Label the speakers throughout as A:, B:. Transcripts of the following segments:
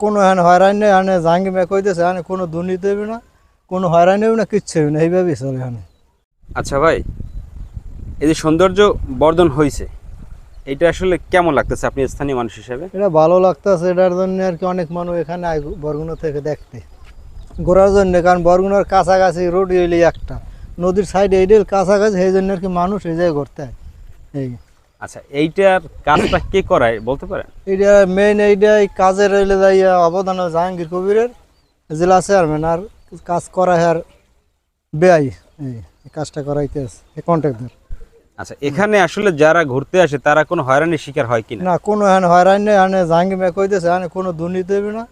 A: কোনো এখানে হয়রানি নেই এখানে জাহাঙ্গীর মেয়ে কইতেছে এখানে কোনো দুর্নীতি হবে না কোনো হয়রানি হবে না কিচ্ছু হবে না এইভাবেই চলে এখানে
B: আচ্ছা ভাই এই যে সৌন্দর্য বর্ধন হয়েছে এটা আসলে কেমন লাগতেছে আপনি স্থানীয় মানুষ হিসেবে?
A: এটা ভালো লাগতেছে এটার জন্য আর কি অনেক মানুষ এখানে আয় বরগুনা থেকে দেখতে। ঘোরার জন্য কারণ বরগুনার কাছাকাছি রোড হইলে একটা নদীর সাইডে এইটাই কাছাকাছি সেই জন্য আর কি মানুষ এই জায়গায় ঘুরতে হয় এই
B: আচ্ছা এইটার কাজটা কে করায় বলতে পারেন?
A: এইটা মেইন এইটা এই কাজের হইলে যাই অবদান জাহাঙ্গীর কবিরের জেলা চেয়ারম্যান আর কাজ করা আর বেআই এই কাজটা করাইতে আছে কন্ট্রাক্টর
B: আচ্ছা এখানে আসলে যারা ঘুরতে আসে তারা কোনো হয়রানির শিকার হয় কিনা?
A: না কোনো এখানে হয়রানি নেই এখানে জাহাঙ্গীর মেয়ে কইতেছে এখানে কোনো দুর্নীতি হবে না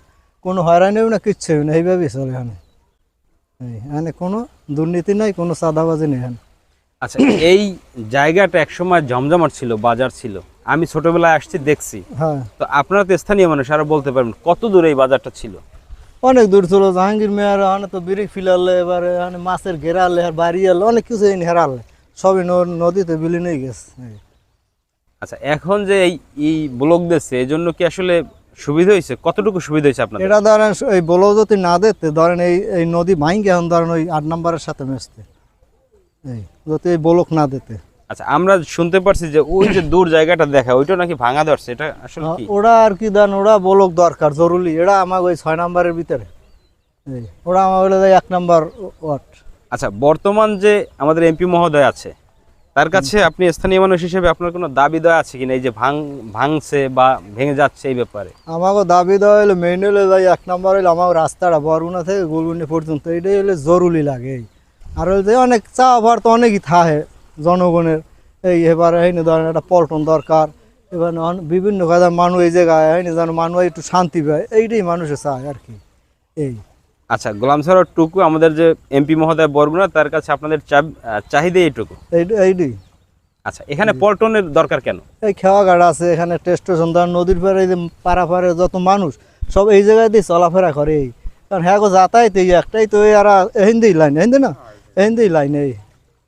A: কোনো হয়রানি হবে না কিচ্ছু হবে না এইভাবেই চলে এখানে এখানে কোনো দুর্নীতি নাই কোনো চাঁদাবাজি নেই এখানে
B: আচ্ছা এই জায়গাটা একসময় জমজমাট ছিল বাজার ছিল। আমি ছোটবেলায় আসছি দেখছি।
A: হ্যাঁ।
B: তো আপনারা তো স্থানীয় মানুষ আরও বলতে পারবেন কত দূরে এই বাজারটা ছিল?
A: অনেক দূর ছিল জাহাঙ্গীর মেয়ার এখানে তো বিরিক ফিলালে এবারে এখানে মাছের ঘেরালে আর বাড়ি আলে অনেক কিছু এনে হেরালে। সবই নদীতে বিলীন হয়ে গেছে।
B: আচ্ছা এখন যে এই এই ব্লক দিচ্ছে এই জন্য কি আসলে সুবিধা হয়েছে? কতটুকু সুবিধা হয়েছে আপনার
A: এটা ধরেন এই বলো যদি না দিতে ধরেন এই এই নদী ভাঙ্গে এখন ধরেন ওই আট নম্বরের সাথে মেশতে। এই যদি এই বলক না দিতে।
B: আচ্ছা আমরা শুনতে পারছি যে ওই যে দূর জায়গাটা দেখা ওইটা নাকি ভাঙা ধরছে এটা আসলে কি?
A: ওরা আর কি দেন ওরা বলক দরকার জরুরি এটা আমার ওই ছয় নম্বরের ভিতরে। ওরা আমার বলে এক নম্বর ওয়াট
B: আচ্ছা বর্তমান যে আমাদের এমপি মহোদয় আছে তার কাছে আপনি স্থানীয় মানুষ হিসেবে আপনার কোনো দাবি দেওয়া আছে কিনা এই যে ভাঙ ভাঙছে বা ভেঙে যাচ্ছে এই ব্যাপারে?
A: আমাকে দাবি দেওয়া হলো মেইন হলে এক নম্বর হলো আমার রাস্তাটা বরগুনা থেকে গোলগুন্ডি পর্যন্ত এটাই হলে জরুরি লাগে আর ওই যে অনেক চা আবার তো অনেকই থাকে জনগণের। এই এবার এইনি ধরেন একটা পল্টন দরকার এবার বিভিন্ন কাজে মানুষ এই জায়গায় হয়নি যেন মানুষ একটু শান্তি পায় এইটাই মানুষে চায় আর কি এই।
B: আচ্ছা গোলাম সরোর টুকু আমাদের যে এমপি মহোদয় বরগুনা তার কাছে আপনাদের চাহিদা এইটুকু।
A: এইটা- এইটাই।
B: আচ্ছা এখানে পল্টনের দরকার কেন?
A: এই খেওয়া ঘাট আছে এখানে স্টেশন ধর নদীর পাড়ে এই যে পাড়া পাড়ে যত মানুষ সব এই জায়গায় দিয়ে চলাফেরা করে এই। কারণ হ্যাঁ গো যাতায়াত এই একটাই তো এই আর হিন্দি লাইন হিন্দি না? হিন্দি লাইন এই।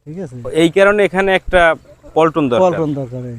A: ঠিক আছে?
B: এই কারণে এখানে একটা পল্টন দরকার।
A: পল্টন দরকার এই।